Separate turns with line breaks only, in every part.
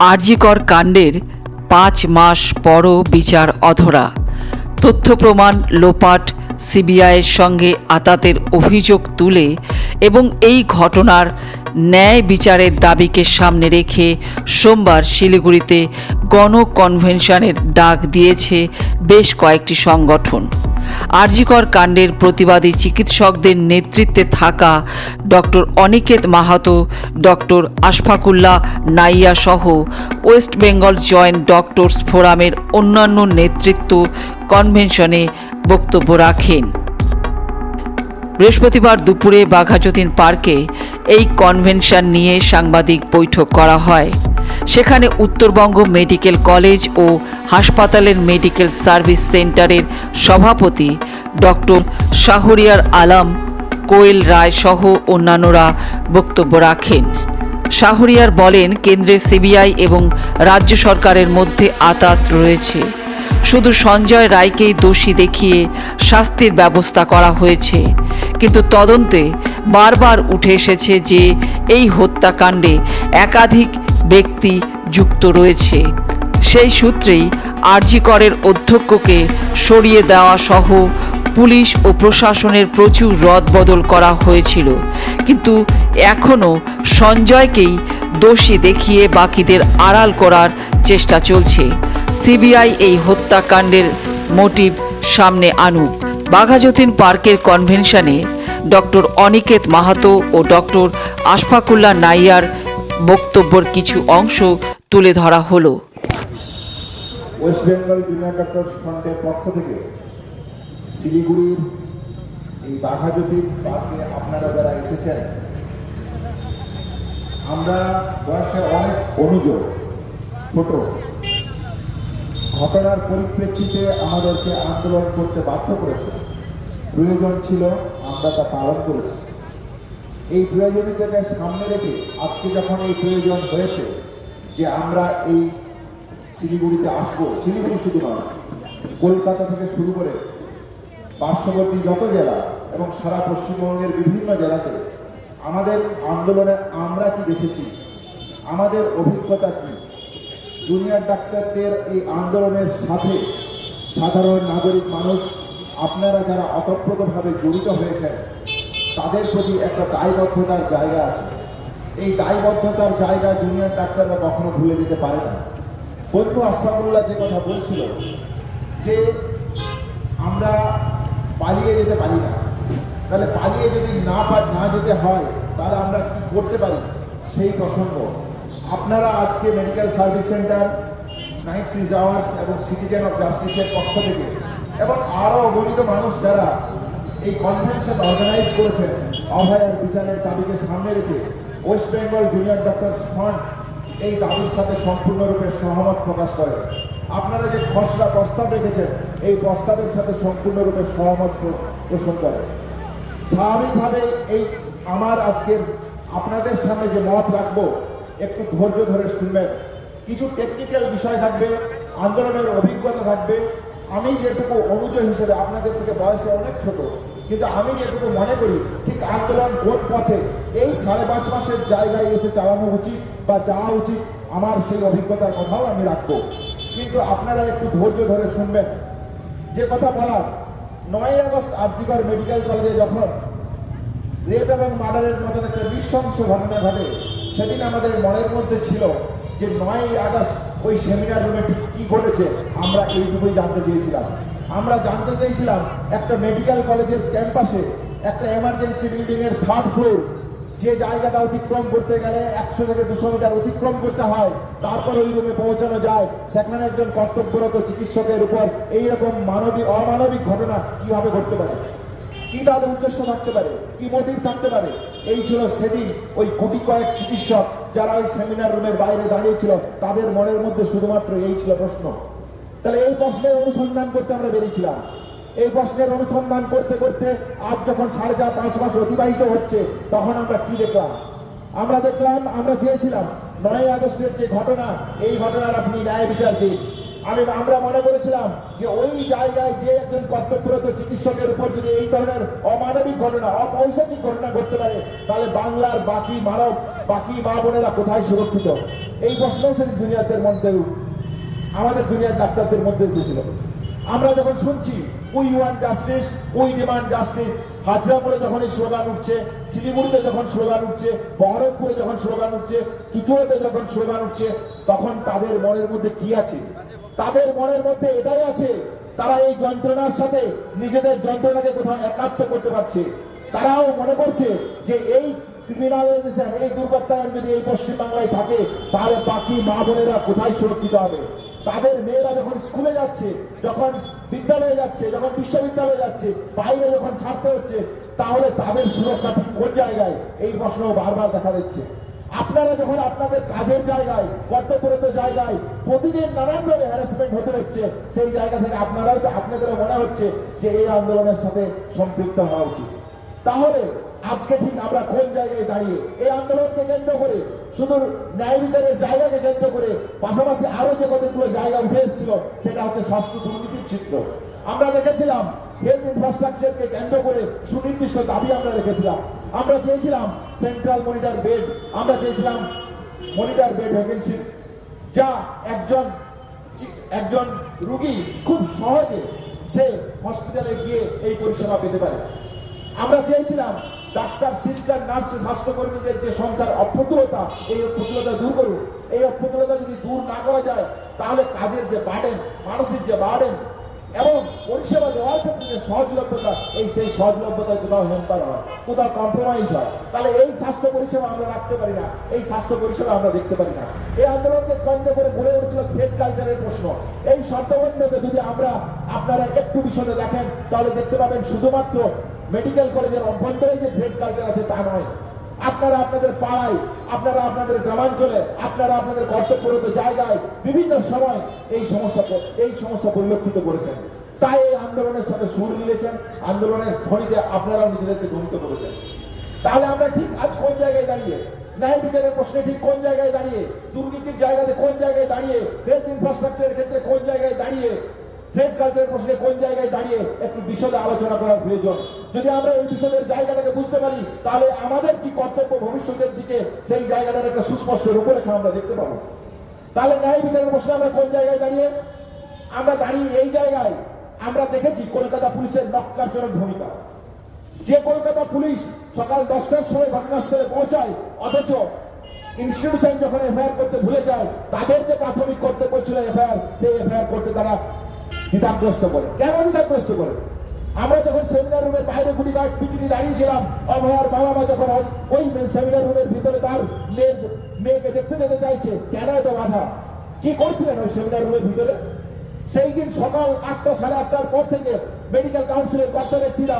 আরজিকর কাণ্ডের পাঁচ মাস পরও বিচার অধরা। তথ্য প্রমাণ লোপাট সিবিআইয়ের সঙ্গে আতাতের অভিযোগ তুলে এবং এই ঘটনার ন্যায় বিচারের দাবিকে সামনে রেখে সোমবার শিলিগুড়িতে গণকনভেনশনের ডাক দিয়েছে বেশ কয়েকটি সংগঠন। আরজিকর কাণ্ডের প্রতিবাদী চিকিৎসকদের নেতৃত্বে থাকা ডক্টর অনিকেত মাহাতো, ডক্টর আশফাকুল্লাহ নাইয়া সহ ওয়েস্ট বেঙ্গল জয়েন্ট ডক্টরস ফোরামের অন্যান্য নেতৃত্ব কনভেনশনে বক্তব্য রাখেন। বৃহস্পতিবার দুপুরে বাঘাযতীন পার্কে এই কনভেনশন নিয়ে সাংবাদিক বৈঠক করা হয়। সেখানে উত্তরবঙ্গ মেডিকেল কলেজ ও হাসপাতালের মেডিকেল সার্ভিস সেন্টারের সভাপতি ডক্টর শাহরিয়ার আলম, কোয়েল রায় সহ অন্যান্যরা বক্তব্য রাখেন। শাহরিয়ার বলেন, কেন্দ্রের সিবিআই এবং রাজ্য সরকারের মধ্যে আতাত রয়েছে। শুধু সঞ্জয় রায়কেই দোষী দেখিয়ে শাস্তির ব্যবস্থা করা হয়েছে। কিন্তু তদন্তে বারবার উঠে এসেছে যে এই হত্যাকাণ্ডে একাধিক ব্যক্তি যুক্ত রয়েছে। সেই সূত্রেই আরজিকরের অধ্যক্ষকে সরিয়ে দেওয়া সহ পুলিশ ও প্রশাসনের প্রচুর রদবদল করা হয়েছিল। কিন্তু এখনও সঞ্জয়কেই দোষী দেখিয়ে বাকিদের আড়াল করার চেষ্টা চলছে। সিবিআই এই হত্যাকাণ্ডের মোটিভ সামনে আনুক। বাঘাযতীন পার্কের কনভেনশনে ডক্টর অনিকেত মাহাতো ও ডক্টর আশফাকুল্লাহ নাইয়ার বক্তব্যের কিছু অংশ তুলে ধরা হলো।
ওয়েস্ট বেঙ্গল জুনিয়র ডক্টরস পক্ষ থেকে শিলিগুড়ির এই বাঘাজ্যোতি পার্কে আপনারা যারা এসেছেন, আমরা বয়সে অনেক ছোট। ঘটনার পরিপ্রেক্ষিতে আমাদেরকে আন্দোলন করতে বাধ্য করেছে। প্রয়োজন ছিল, আমরা তা পালন করেছি। এই প্রয়োজনীয়তাকে সামনে রেখে আজকে যখন এই প্রয়োজন হয়েছে, যে আমরা এই শিলিগুড়িতে আসব, শিলিগুড়ি শুধু নয়, কলকাতা থেকে শুরু করে পার্শ্ববর্তী যত জেলা এবং সারা পশ্চিমবঙ্গের বিভিন্ন জেলাতে আমাদের আন্দোলনে আমরা কি দেখেছি, আমাদের অভিজ্ঞতা কি? জুনিয়র ডাক্তারদের এই আন্দোলনের সাথে সাধারণ নাগরিক মানুষ আপনারা যারা অতপ্রতভাবে জড়িত হয়েছেন, তাদের প্রতি একটা দায়বদ্ধতার জায়গা আছে। এই দায়বদ্ধতার জায়গা জুনিয়র ডাক্তাররা কখনো ভুলে যেতে পারে না। বন্ধু আসফাকুল্লাহ যে কথা বলছিল যে আমরা পালিয়ে যেতে পারি না। তাহলে পালিয়ে যদি না না যেতে হয়, তাহলে আমরা কি করতে পারি? সেই প্রসঙ্গ। আপনারা আজকে medical service centre night is ours এবং সিটিজেন অফ জাস্টিসের পক্ষ থেকে এবং আরও অগণিত মানুষ যারা এই কনভেনশন অর্গানাইজ করেছেন অভয়ার বিচারের দাবিকে সামনে রেখে West Bengal junior doctors front এই দাবির সাথে সম্পূর্ণরূপে সহমত প্রকাশ করে। আপনারা যে খসড়া প্রস্তাব রেখেছেন, এই প্রস্তাবের সাথে সম্পূর্ণরূপে সহমত পোষণ করে। স্বাভাবিকভাবে এই আমার আজকের আপনাদের সামনে যে মত রাখব, একটু ধৈর্য ধরে শুনবেন। কিছু টেকনিক্যাল বিষয় থাকবে, আন্দোলনের অভিজ্ঞতা থাকবে আমি যেটুকু অনুযায়ী হিসেবে আপনাদের থেকে বয়সে অনেক ছোট, কিন্তু আমি যেটুকু মনে করি, ঠিক আন্দোলন কোন পথে এই সাড়ে পাঁচ মাসের জায়গায় এসে চালানো উচিত বা যাওয়া উচিত, আমার সেই অভিজ্ঞতার কথাও আমি রাখব। কিন্তু আপনারা একটু ধৈর্য ধরে শুনবেন। যে কথা বলার নয় আগস্ট আর্জিকর মেডিকেল কলেজে যখন রেপ এবং মার্ডারের মতন একটা নৃশংস ঘটনা ঘটে, সেদিন আমাদের মনের মধ্যে ছিল যে নয় আগস্ট ওই সেমিনার রুমে ঠিক কী ঘটেছে, আমরা এইটুকুই জানতে চেয়েছিলাম। আমরা জানতে চেয়েছিলাম একটা মেডিকেল কলেজের ক্যাম্পাসে একটা এমার্জেন্সি বিল্ডিং এর থার্ড ফ্লোর যে জায়গাটা অতিক্রম করতে গেলে একশো থেকে দুশো মিটার অতিক্রম করতে হয়, তারপর ওই রুমে পৌঁছানো যায়। সেখানে একজন কর্তব্যরত চিকিৎসকের উপর এইরকম মানবিক, অমানবিক ঘটনা কীভাবে ঘটতে পারে? কি তাদের উদ্দেশ্য থাকতে পারে? কি মোটিভ থাকতে পারে? এই ছিল সেদিন ওই কোটি কয়েক চিকিৎসক যারা ওই সেমিনার রুমের বাইরে দাঁড়িয়েছিল তাদের মনের মধ্যে শুধুমাত্র এই ছিল প্রশ্ন। তাহলে এই প্রশ্নের অনুসন্ধান করতে আমরা বেরিয়েছিলাম। এই প্রশ্নের অনুসন্ধান করতে করতে আজ যখন সাড়ে চার, পাঁচ মাস অতিবাহিত হচ্ছে, তখন আমরা কি দেখলাম? আমরা দেখলাম, আমরা চেয়েছিলাম নয় আগস্টের যে ঘটনা, এই ঘটনার আপনি ন্যায় বিচার দিন আমি আমরা মনে করেছিলাম যে ওই জায়গায় যে একজন কর্তব্যরত চিকিৎসকের উপর যদি এই ধরনের অমানবিক ঘটনা অপৈশাচিক ঘটনা ঘটতে পারে, তাহলে বাংলার বাকি মানব, বাকি মা বোনেরা কোথায় সুরক্ষিত? এই প্রশ্ন সেই দুনিয়াদের মধ্যে আমাদের দুনিয়ার ডাক্তারদের মধ্যে এসেছিল। আমরা যখন শুনছি, we want justice, we demand justice, হাজরাপুরে যখন এই স্লোগান উঠছে, শিলিগুড়িতে যখন স্লোগান উঠছে, বহরমপুরে যখন স্লোগান উঠছে, চুচুড়াতে যখন স্লোগান উঠছে, তখন তাদের মনের মধ্যে কি আছে? তাদের মনের মধ্যে এটাই আছে, তারা এই যন্ত্রণার সাথে নিজেদের যন্ত্রণাকে কোথাও একাত্ম করতে পারছে। তারাও মনে করছে যে এই ক্রিমিনালাইজেশন এই দুর্বৃত্তায়ন যদি এই পশ্চিমবাংলায় থাকে, তাহলে বাকি মা বোনেরা কোথায় সুরক্ষিত হবে? তাদের মেয়েরা যখন স্কুলে যাচ্ছে, যখন বিদ্যালয়ে যাচ্ছে, যখন বিশ্ববিদ্যালয়ে যাচ্ছে, বাইরে যখন ছাড়তে হচ্ছে, তাহলে তাদের সুরক্ষা ঠিক কোন জায়গায়? এই প্রশ্ন বারবার দেখা দিচ্ছে। আপনারা যখন আপনাদের কাজের জায়গায়, কর্তব্যরত জায়গায় প্রতিদিন নানানভাবে হ্যারাসমেন্ট হতে হচ্ছে, সেই জায়গা থেকে আপনারাও তো আপনাদেরও মনে হচ্ছে যে এই আন্দোলনের সাথে সম্পৃক্ত হওয়া উচিত। তাহলে আজকে ঠিক আমরা কোন জায়গায় দাঁড়িয়ে এই আন্দোলনকে কেন্দ্র করে, শুধু ন্যায় বিচারের জায়গাকে কেন্দ্র করে পাশাপাশি আরও যে কতগুলো জায়গা উঠে এসেছিল, সেটা হচ্ছে স্বাস্থ্য দুর্নীতির চিত্র। আমরা দেখেছিলাম হেলথ ইনফ্রাস্ট্রাকচারকে কেন্দ্র করে সুনির্দিষ্ট দাবি আমরা রেখেছিলাম। আমরা চেয়েছিলাম সেন্ট্রাল মনিটর বেড আমরা চেয়েছিলাম মনিটর বেড ভ্যাকেন্সি যা একজন একজন রুগী খুব সহজে সে হসপিটালে গিয়ে এই পরিষেবা পেতে পারে। আমরা চেয়েছিলাম ডাক্তার সিস্টার নার্স স্বাস্থ্যকর্মীদের যে সংখ্যার অপ্রতুলতা, এই অপ্রতুলতা দূর করুক। এই অপ্রতুলতা যদি দূর না করা যায়, তাহলে কাজের যে বার্ডেন মানসিক যে বার্ডেন এবং পরিষেবা দেওয়ার ক্ষেত্রে যে সহজলভ্যতা, এই সেই সহজলভ্যতায় কোথাও হেম্পার হয়। কোথাও কম্প্রোমাইজ হয়। তাহলে এই স্বাস্থ্য পরিষেবা আমরা রাখতে পারি না। এই স্বাস্থ্য পরিষেবা আমরা দেখতে পারি না। এই আন্দোলনকে কেন্দ্র করে গড়ে উঠেছিল থ্রেড কালচারের প্রশ্ন। এই শব্দবন্ধকে যদি আমরা আপনারা একটু বিষয়ে দেখেন, তাহলে দেখতে পাবেন শুধুমাত্র মেডিকেল কলেজের অভ্যন্তরে যে থ্রেড কালচার আছে তা নয়। আপনারা আপনাদের পাড়ায়, আপনারা আপনাদের গ্রামাঞ্চলে, আপনারা আপনাদের কর্তব্যরত জায়গায় বিভিন্ন সময় এই সমস্যা এই সমস্যা পরিলক্ষিত করেছেন। তাই এই আন্দোলনের সাথে সুর মিলেছেন, আন্দোলনের ধ্বনিতে আপনারাও নিজেদেরকে ধ্বনিত করেছেন। তাহলে আমরা ঠিক আজ কোন জায়গায় দাঁড়িয়ে? ন্যায় বিচারের প্রশ্নে ঠিক কোন জায়গায় দাঁড়িয়ে? দুর্নীতির জায়গাতে কোন জায়গায় দাঁড়িয়ে? হেলথ ইনফ্রাস্ট্রাকচারের ক্ষেত্রে কোন জায়গায় দাঁড়িয়ে? ট্রেড কালচারের প্রশ্নে কোন জায়গায় দাঁড়িয়ে একটু বিশদে আলোচনা করার প্রয়োজন? যদি আমরা এই বিশদের জায়গাটাকে বুঝতে পারি, তাহলে আমাদের কি কর্তব্য ভবিষ্যতের দিকে সেই জায়গাটার একটা সুস্পষ্ট রূপরেখা আমরা দেখতে পাবো? তাহলে ন্যায় বিচারের প্রশ্নে আমরা কোন জায়গায় দাঁড়িয়ে? আমরা দাঁড়িয়ে এই জায়গায় আমরা দেখেছি কলকাতা পুলিশের নক্কারজনক ভূমিকা। যে কলকাতা পুলিশ সকাল দশটার সময় ঘটনাস্থলে পৌঁছায়, অথচ ইনস্টিটিউশন যখন এফআইআর করতে ভুলে যায়, তাদের যে প্রাথমিক কর্তব্য ছিল এফআইআর সেই এফআইআর করতে তারা দ্বিধাগ্রস্ত করে। কেন দ্বিধাগ্রস্ত করে? আমরা যখন সেমিনার রুমের বাইরে গুটি গাছ পিছনে দাঁড়িয়েছিলাম অভয়ার বাবা মা যখন ওই সেমিনার রুমের ভিতরে তার মেয়েকে দেখতে যেতে চাইছে, কেন এত বাধা? কি করছিলেন ওই সেমিনার রুমের ভিতরে? সেই দিন সকাল আটটা, সাড়ে আটটার পর থেকে মেডিকেল কাউন্সিলের কর্তা ব্যক্তিরা,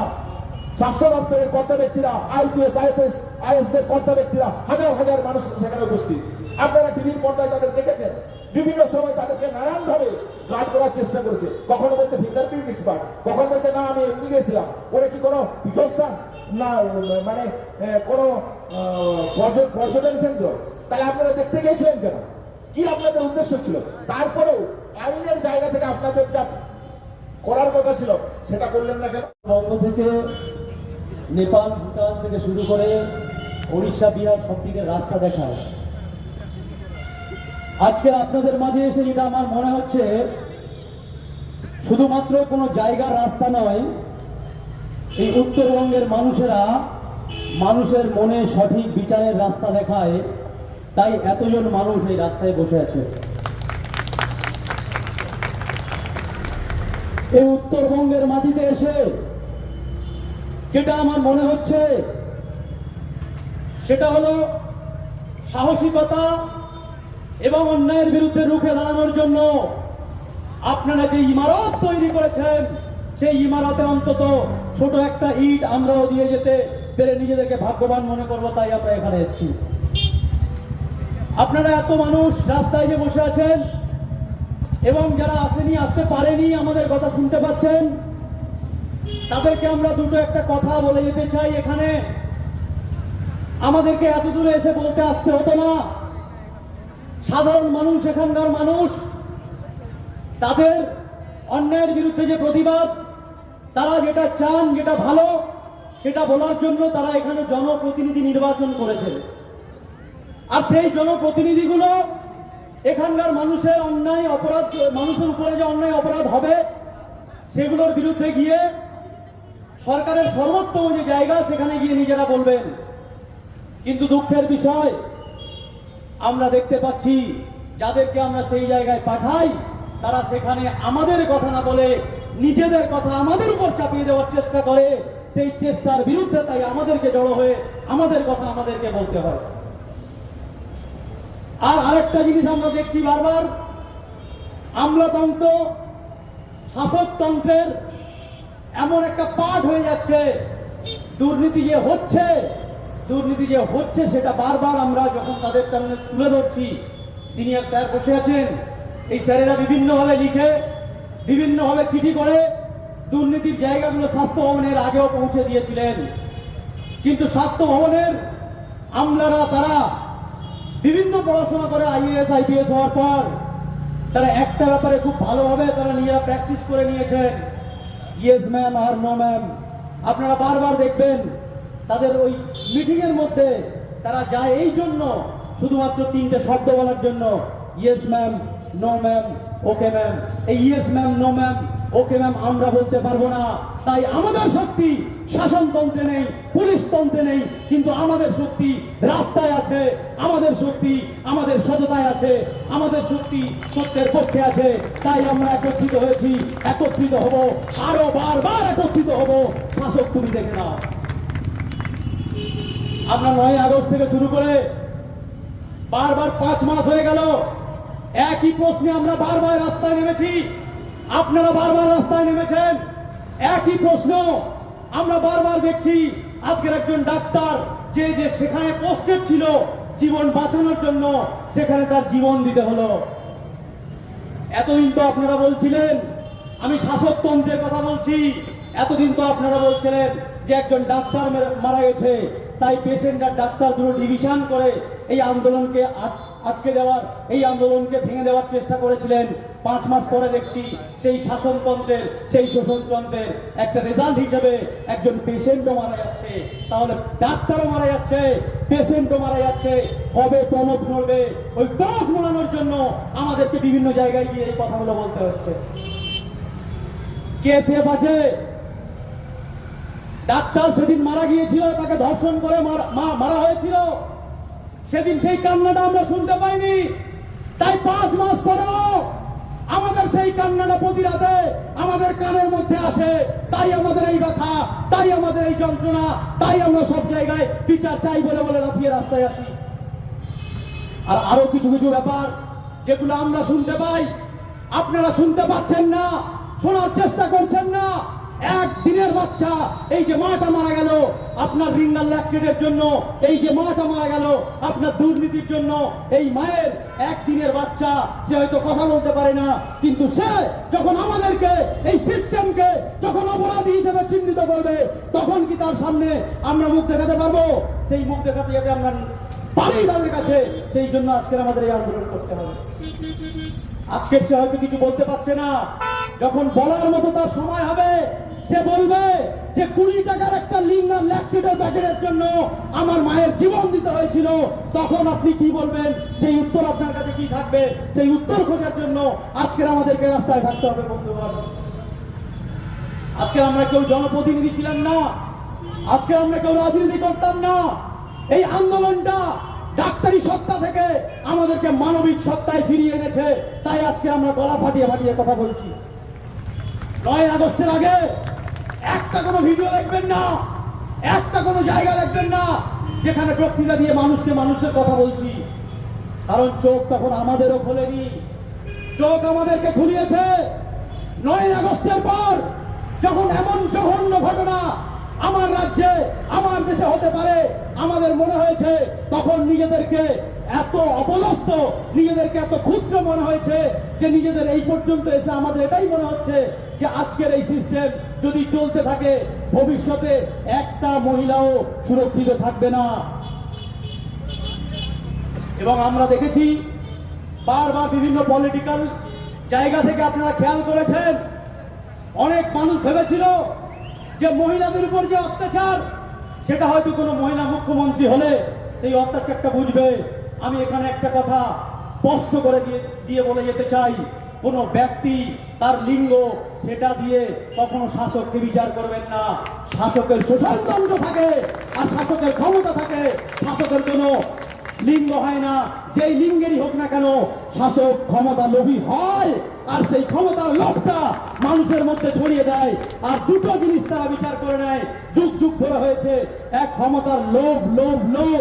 স্বাস্থ্য দপ্তরের কর্তা ব্যক্তিরা আইপিএস আইপিএস আইএস দের কর্তা ব্যক্তিরা, হাজার হাজার মানুষ সেখানে উপস্থিত। আপনারা টিভির পর্দায় তাদের দেখেছেন? বিভিন্ন সময় তাদেরকে নানান ভাবে গার্ড করার চেষ্টা করেছে। কখনো বলছে ফিঙ্গারপ্রিন্ট এক্সপার্ট কখনো বলছে, না, আমি এমনি গেছিলাম। ওরা কি কোনো পীঠস্থান না মানে কোনো পর্যটন কেন্দ্র? তাহলে আপনারা দেখতে গিয়েছিলেন কেন? কি আপনাদের উদ্দেশ্য ছিল? তারপরেও আইনের জায়গা থেকে আপনাদের যা করার কথা ছিল, সেটা করলেন না কেন?
বঙ্গ থেকে নেপাল, ভুটান থেকে শুরু করে উড়িষ্যা বিহার সব দিকে রাস্তা দেখায় আজকে আপনাদের মাঝে এসে যেটা আমার মনে হচ্ছে, শুধুমাত্র কোনো জায়গার রাস্তা নয়, এই উত্তরবঙ্গের মানুষেরা মানুষের মনে সঠিক বিচারের রাস্তা দেখায়, তাই এতজন মানুষ এই রাস্তায় বসে আছে। এই উত্তরবঙ্গের মাটিতে এসে যেটা আমার মনে হচ্ছে, সেটা হলো সাহসিকতা এবং অন্যায়ের বিরুদ্ধে রুখে দাঁড়ানোর জন্য আপনারা যে ইমারত তৈরি করেছেন, সেই ইমারতে অন্তত ছোট একটা ইট আমরাও দিয়ে যেতে পেরে নিজেদেরকে ভাগ্যবান মনে করব, তাই আমরা এখানে এসেছি। আপনারা এত মানুষ রাস্তায় যে বসে আছেন এবং যারা আসেনি, আসতে পারেনি আমাদের কথা শুনতে পাচ্ছেন, তাদেরকে আমরা দুটো একটা কথা বলে যেতে চাই এখানে। আমাদেরকে এত দূরে এসে বলতে আসতে হতো না। সাধারণ মানুষ, এখানকার মানুষ, তাদের অন্যায়ের বিরুদ্ধে যে প্রতিবাদ, তারা যেটা চান, যেটা ভালো, সেটা বলার জন্য তারা এখানে জনপ্রতিনিধি নির্বাচন করেছে আর সেই জনপ্রতিনিধিগুলো এখানকার মানুষের অন্যায় অপরাধ, মানুষের উপরে যে অন্যায় অপরাধ হবে, সেগুলোর বিরুদ্ধে গিয়ে সরকারের সর্বোত্তম যে জায়গা, সেখানে গিয়ে নিজেরা বলবেন। কিন্তু দুঃখের বিষয় আমরা দেখতে পাচ্ছি, যাদেরকে আমরা সেই জায়গায় পাঠাই, তারা সেখানে আমাদের কথা না বলে নিজেদের কথা আমাদের উপর চাপিয়ে দেওয়ার চেষ্টা করে। সেই চেষ্টার বিরুদ্ধে তাই আমাদেরকে জড়ো হয়ে আমাদের কথা আমাদেরকে বলতে হয়। আর আরেকটা জিনিস আমরা দেখছি বারবার, আমলাতন্ত্র, শাসকতন্ত্রের এমন একটা পাঠ হয়ে যাচ্ছে, দুর্নীতি যে হচ্ছে দুর্নীতি যে হচ্ছে সেটা বারবার আমরা যখন তাদের সামনে তুলে ধরছি সিনিয়র স্যার বসে আছেন, এই স্যারেরা বিভিন্নভাবে লিখে, বিভিন্নভাবে চিঠি করে দুর্নীতির জায়গাগুলো স্বাস্থ্য ভবনের আগেও পৌঁছে দিয়েছিলেন। কিন্তু স্বাস্থ্য ভবনের আমলারা তারা বিভিন্ন পড়াশোনা করে আইএএস আইপিএস হওয়ার পর তারা একটা ব্যাপারে খুব ভালোভাবে তারা নিজেরা প্র্যাকটিস করে নিয়েছেন। ইয়েস ম্যাম আর নো ম্যাম আপনারা বারবার দেখবেন তাদের ওই মিটিং এর মধ্যে তারা যায় এই জন্য, শুধুমাত্র তিনটে শব্দ বলার জন্য। Yes ma'am no ma'am okay ma'am এই yes ma'am no ma'am okay ma'am আমরা বলতে পারব না। তাই আমাদের শক্তি, শাসনতন্ত্রে নেই পুলিশতন্ত্রে নেই, কিন্তু আমাদের শক্তি রাস্তায় আছে। আমাদের শক্তি আমাদের সততায় আছে। আমাদের শক্তি সত্যের পক্ষে আছে। তাই আমরা একত্রিত হয়েছি, একত্রিত হব, আরও বারবার একত্রিত হব। শাসক তুমি দেখে নাও। আমরা নয় আগস্ট থেকে শুরু করে বারবার পাঁচ মাস হয়ে গেল। একই প্রশ্নে আমরা বারবার রাস্তায় নেমেছি। আপনারা বারবার রাস্তায় নেমেছেন। একই প্রশ্ন আমরা বারবার দেখছি। আজকের একজন ডাক্তার যে যে সেখানে পোস্টেড ছিল জীবন বাঁচানোর জন্য, সেখানে তার জীবন দিতে হলো। এতদিন তো আপনারা বলছিলেন, আমি শাসকতন্ত্রের কথা বলছি। এতদিন তো আপনারা বলছিলেন যে একজন ডাক্তার মেরে- মারা গেছে। তাই পেশেন্ট আর ডাক্তার দুটো ডিভিশন করে এই আন্দোলনকে আট- আটকে দেওয়ার, এই আন্দোলনকে ভেঙে দেওয়ার চেষ্টা করেছিলেন। পাঁচ মাস পরে দেখছি সেই শাসনতন্ত্রের, সেই শোষণতন্ত্রের একটা রেজাল্ট হিসেবে একজন পেশেন্টও মারা যাচ্ছে। তাহলে ডাক্তারও মারা যাচ্ছে, পেশেন্টও মারা যাচ্ছে। কবে টনক নড়বে? ওই টনক নড়ানোর জন্য আমাদেরকে বিভিন্ন জায়গায় গিয়ে এই কথাগুলো বলতে হচ্ছে। কে সেফ আছে? ডাক্তার সেদিন মারা গিয়েছিল, তাকে ধর্ষণ করে মারা- হয়েছিল। সেদিন সেই কান্নাটা আমরা শুনতে পাইনি। তাই পাঁচ মাস পরেও আমাদের সেই কান্নাটা প্রতি রাতে আমাদের কানের মধ্যে আসে। তাই আমাদের এই ব্যথা, তাই আমাদের এই যন্ত্রণা, তাই আমরা সব জায়গায় বিচার চাই বলে বলে লাফিয়ে রাস্তায় আসি। আর আরও কিছু কিছু ব্যাপার যেগুলো আমরা শুনতে পাই, আপনারা শুনতে পাচ্ছেন না, শোনার চেষ্টা করছেন না। এক দিনের বাচ্চা, এই যে মাটা মারা গেল, আপনার রিঙ্গাল ল্যাকটেটের জন্য, এই যে মাটা মারা গেল, আপনার দুর্নীতির জন্য, এই মায়ের একদিনের বাচ্চা, সে হয়তো কথা বলতে পারে না, কিন্তু সে যখন আমাদেরকে, এই সিস্টেমকে যখন অপরাধী হিসেবে চিহ্নিত করবে, তখন কি তার সামনে আমরা মুখ দেখাতে পারব? সেই মুখ দেখাতে যাতে আমরা পারি তাদের কাছে, সেই জন্য আজকের আমাদের এই আন্দোলন করতে হবে। আজকে সে হয়তো কিছু বলতে পারছে না। যখন বলার মতো তার সময় হবে সে বলবে যে কুড়ি টাকার একটা লিঙ্গার ল্যাকটেটের প্যাকেটের জন্য আমার মায়ের জীবন দিতে হয়েছিল। তখন আপনি কি বলবেন? সেই উত্তর আপনার কাছে কি থাকবে? সেই উত্তর খোঁজার জন্য আজকের আমাদেরকে রাস্তায় থাকতে হবে, বন্ধুগণ। আজকে আমরা কেউ জনপ্রতিনিধি ছিলাম না। আজকে আমরা কেউ রাজনীতি করতাম না। এই আন্দোলনটা ডাক্তারি সত্তা থেকে আমাদেরকে মানবিক সত্তায় ফিরিয়ে এনেছে। তাই আজকে আমরা গলা ফাটিয়ে ফাটিয়ে কথা বলছি। নয় আগস্টের আগে একটা কোনো ভিডিও দেখবেন না, একটা কোনো জায়গা দেখবেন না যেখানে বক্তৃতা দিয়ে মানুষকে মানুষের কথা বলছি। কারণ চোখ তখন আমাদেরও খোলেনি, চোখ আমাদেরকে খুলিয়েছে নয় আগস্টের পর যখন এমন জঘন্য ঘটনা আমার রাজ্যে, আমার দেশে হতে পারে, আমাদের মনে হয়েছে, তখন নিজেদেরকে এত অপদস্থ, নিজেদেরকে এত ক্ষুদ্র মনে হয়েছে যে নিজেদের এই পর্যন্ত এসে আমাদের এটাই মনে হচ্ছে যে আজকের এই সিস্টেম যদি চলতে থাকে, ভবিষ্যতে একটা মহিলাও সুরক্ষিত থাকবে না। এবং আমরা দেখেছি, বারবার বিভিন্ন পলিটিক্যাল জায়গা থেকে আপনারা খেয়াল করেছেন, অনেক মানুষ ভেবেছিল যে মহিলাদের উপর যে অত্যাচার, সেটা হয়তো কোনো মহিলা মুখ্যমন্ত্রী হলে সেই অত্যাচারটা বুঝবে। আমি এখানে একটা কথা স্পষ্ট করে দিয়ে দিয়ে বলে যেতে চাই। কোন ব্যক্তি তার লিঙ্গ সেটা দিয়ে কখনো শাসককে বিচার করবেন না। শাসকের শোষণতন্ত্র থাকে আর শাসকের ক্ষমতা থাকে। শাসকের কোনো লিঙ্গ হয় না। যেই লিঙ্গেরই হোক না কেন, শাসক ক্ষমতা লোভী হয় আর সেই ক্ষমতার লোভটা মানুষের মধ্যে ছড়িয়ে দেয়। আর দুটো জিনিস তারা বিচার করে নেয়। যুগ যুগ ধরে হয়েছে। এক ক্ষমতার লোভ লোভ লোভ।